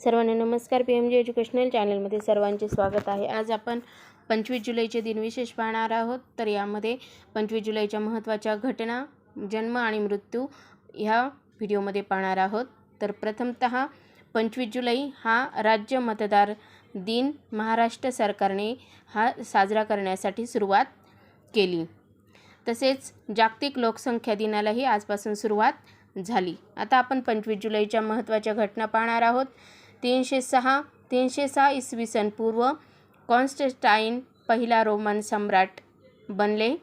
सर्वांना नमस्कार. P M G educational चॅनलमध्ये सर्वांचे स्वागत आहे. आज आपण पंचवीस जुलैचे दिनविशेष पाहणार आहोत. तर यामध्ये पंचवीस जुलैच्या महत्त्वाच्या घटना जन्म आणि मृत्यू ह्या व्हिडिओमध्ये पाहणार आहोत. तर प्रथमतः पंचवीस जुलै हा राज्य मतदार दिन महाराष्ट्र सरकारने हा साजरा करण्यासाठी सुरुवात केली. तसेच जागतिक लोकसंख्या दिनालाही आजपासून सुरुवात झाली. आता आपण पंचवीस जुलैच्या महत्त्वाच्या घटना पाहणार आहोत. तीनशे सहा तीनशे सहा इसवी सन पूर्व कॉन्स्टटाईन पहिला रोमन सम्राट बनले.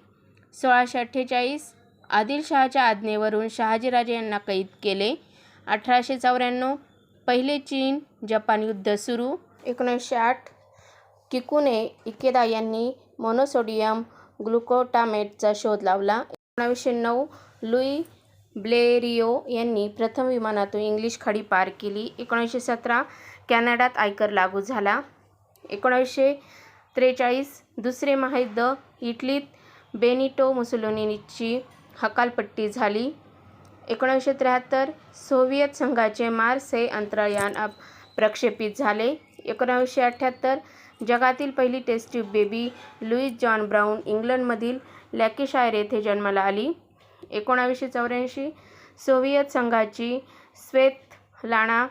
सोळाशे अठ्ठेचाळीस आदिलशहाच्या आज्ञेवरून शहाजीराजे यांना कैद केले. अठराशे चौऱ्याण्णव पहिले चीन जपान युद्ध सुरू. एकोणीसशे आठ किकुने इकेदा यांनी मोनोसोडियम ग्लुकोटामेटचा शोध लावला. एकोणावीसशे नऊ लुई ब्लेरिओ यांनी प्रथम विमानातून इंग्लिश खाडी पार केली. एकोणीसशे सतरा कॅनडात आयकर लागू झाला. एकोणावीसशे त्रेचाळीस दुसरे महायुद्ध इटलीत बेनिटो मुसोलिनीची हकालपट्टी झाली. एकोणीसशे त्र्याहत्तर सोव्हिएत संघाचे मार्स हे अंतराळयान प्रक्षेपित झाले. एकोणावीसशे अठ्ठ्याहत्तर जगातील पहिली test tube baby Louise John Brown इंग्लंडमधील लॅकेशायर येथे जन्माला आली. एकोणावीसशे चौऱ्याऐंशी सोव्हिएत संघाची स्वेतलाना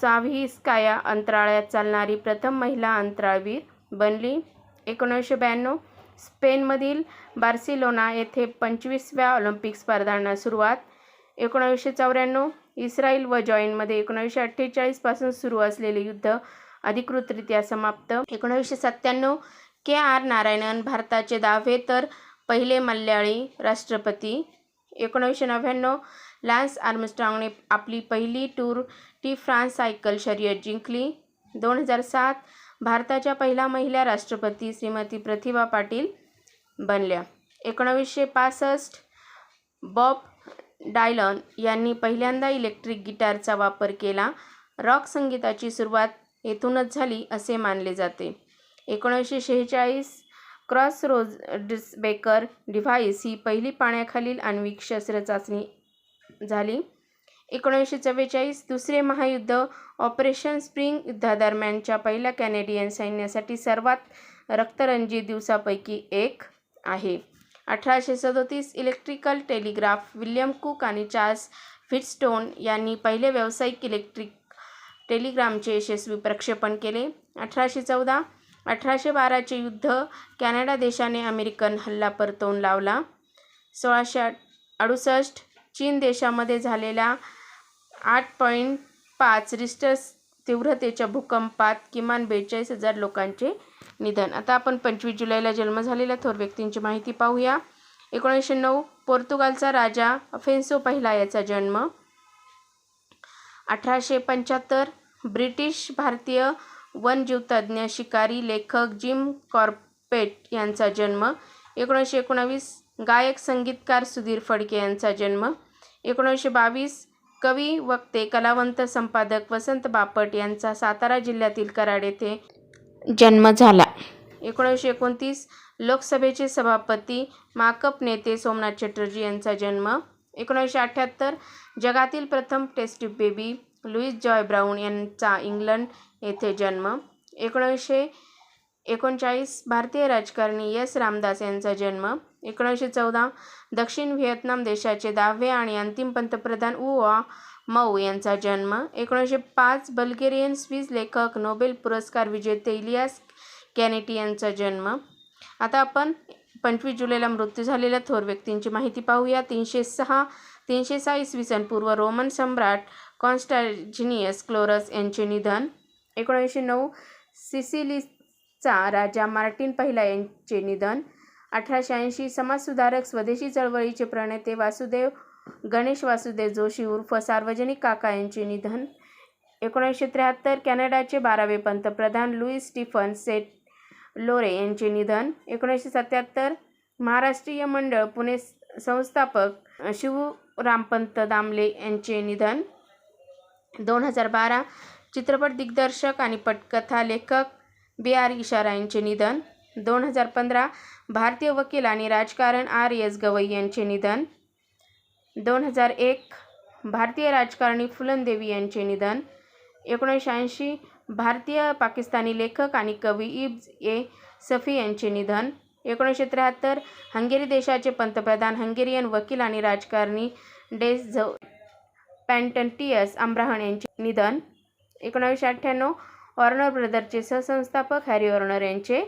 साव्हिस्काया अंतराळात चालणारी प्रथम महिला अंतराळवीर बनली. एकोणीसशे ब्याण्णव स्पेनमधील बार्सिलोना येथे पंचवीसव्या ऑलिम्पिक स्पर्धांना सुरुवात. एकोणावीसशे चौऱ्याण्णव इस्रायल व जॉईनमध्ये एकोणावीसशे अठ्ठेचाळीसपासून सुरू असलेले युद्ध अधिकृतरित्या समाप्त. एकोणावीसशे सत्त्याण्णव के आर नारायणन भारताचे दहावे तर पहिले मल्याळी राष्ट्रपती एकोणावीसशे नव्याण्णव लॅन्स आर्मस्ट्रॉंगने आपली पहिली टूर टी फ्रान्स सायकल शर्यत जिंकली. दोन हजार सात भारताच्या पहिल्या महिला राष्ट्रपती श्रीमती प्रतिभा पाटील बनल्या. एकोणावीसशे पासष्ट बॉब डायलन यांनी पहिल्यांदा इलेक्ट्रिक गिटारचा वापर केला. रॉक संगीताची सुरुवात येथूनच झाली असे मानले जाते. एकोणीसशे शेहेचाळीस क्रॉस रोज बेकर डिव्हाइस ही पहिली पाण्याखालील आण्विक शस्त्र चाचणी झाली. एकोणीसशे चव्वेचाळीस दुसरे महायुद्ध ऑपरेशन स्प्रिंग युद्धादरम्यानच्या पहिल्या कॅनेडियन सैन्यासाठी सर्वात रक्तरंजित दिवसापैकी एक आहे. अठराशे सदोतीस इलेक्ट्रिकल टेलिग्राफ विल्यम कुक आणि चार्ल्स फिटस्टोन यांनी पहिले व्यावसायिक इलेक्ट्रिक टेलिग्रामचे यशस्वी प्रक्षेपण केले. अठराशे चौदा अठराशे बाराचे युद्ध कॅनडा देशाने अमेरिकन हल्ला परतवून लावला. सोळाशे अडुसष्ट चीन देशामध्ये झालेल्या आठ पॉईंट पाच रिस्टर्स तीव्रतेच्या भूकंपात किमान बेचाळीस हजार लोकांचे निधन. आता आपण पंचवीस जुलैला जन्म झालेल्या थोर व्यक्तींची माहिती पाहूया. एकोणीसशे नऊ पोर्तुगालचा राजा अफेन्सो पहिला याचा जन्म. अठराशे पंच्याहत्तर ब्रिटिश भारतीय वनजीवतज्ज्ञ शिकारी लेखक जिम कॉर्पेट यांचा जन्म एकोणीसशे एकोणावीस गायक संगीतकार सुधीर फडके यांचा जन्म एकोणीसशे बावीस कवी वक्ते कलावंत संपादक वसंत बापट यांचा सातारा जिल्ह्यातील कराड येथे जन्म झाला. एकोणीसशे एकोणतीस लोकसभेचे सभापती माकप नेते सोमनाथ चटर्जी यांचा जन्म एकोणीसशे अठ्ठ्याहत्तर जगातील प्रथम test baby Louise Joy Brown यांचा इंग्लंड येथे जन्म. एकोणीसशे एकोणचाळीस भारतीय राजकारणी एस रामदास यांचा जन्म. एकोणीसशे चौदा दक्षिण व्हिएतनाम देशाचे दहावे आणि अंतिम पंतप्रधान उवा मऊ यांचा जन्म. एकोणीसशे पाच बल्गेरियन स्विस लेखक नोबेल पुरस्कार विजेते इलियास कॅनेटी यांचा जन्म. आता आपण पंचवीस जुलैला मृत्यू झालेल्या थोर व्यक्तींची माहिती पाहूया. तीनशे सहा तीनशे सहा इसवी सन पूर्व रोमन सम्राट कॉन्स्टॅजिनियस क्लोरस यांचे निधन. एकोणीसशे नऊ सिसिलीचा राजा मार्टिन पहिला यांचे निधन. अठराशे ऐंशी समाजसुधारक स्वदेशी चळवळीचे प्रणेते वासुदेव गणेश वासुदेव जोशी उर्फ सार्वजनिक काका यांचे निधन. एकोणीसशे त्र्याहत्तर कॅनडाचे बारावे पंतप्रधान लुईस स्टीफन सेट लोरे यांचे निधन. एकोणीसशे सत्याहत्तर महाराष्ट्रीय मंडळ पुणे संस्थापक शिवरामपंत दामले यांचे निधन. दोन हजार बारा चित्रपट दिग्दर्शक आणि पटकथा लेखक बी आर इशारा यांचे निधन. दोन हजार पंधरा भारतीय वकील आणि राजकारण आर एस गवई यांचे निधन. दोन हजार एक भारतीय राजकारणी फुलनदेवी यांचे निधन. एकोणीसशे ऐंशी भारतीय पाकिस्तानी लेखक आणि कवी इब्ज ए सफी यांचे निधन. एकोणीसशे त्र्याहत्तर हंगेरी देशाचे पंतप्रधान हंगेरियन वकील आणि राजकारणी डेस झ पॅन्टंटियस आम्ब्राहन यांचे निधन. एकोणावीसशे अठ्ठ्याण्णव वॉर्नर ब्रदरचे सहसंस्थापक हॅरी वॉर्नर यांचे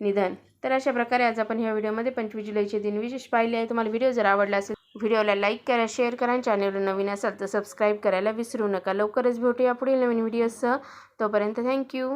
निधन. तर अशा प्रकारे आज आपण ह्या व्हिडिओमध्ये पंचवीस जुलैचे दिन विशेष पाहिले आहे तुम्हाला व्हिडिओ जर आवडला असेल व्हिडिओला लाईक करा शेअर करा आणि चॅनलवर नवीन असाल तर सबस्क्राईब करायला विसरू नका. लवकरच भेटूया पुढील नवीन व्हिडिओसह. तोपर्यंत थँक्यू.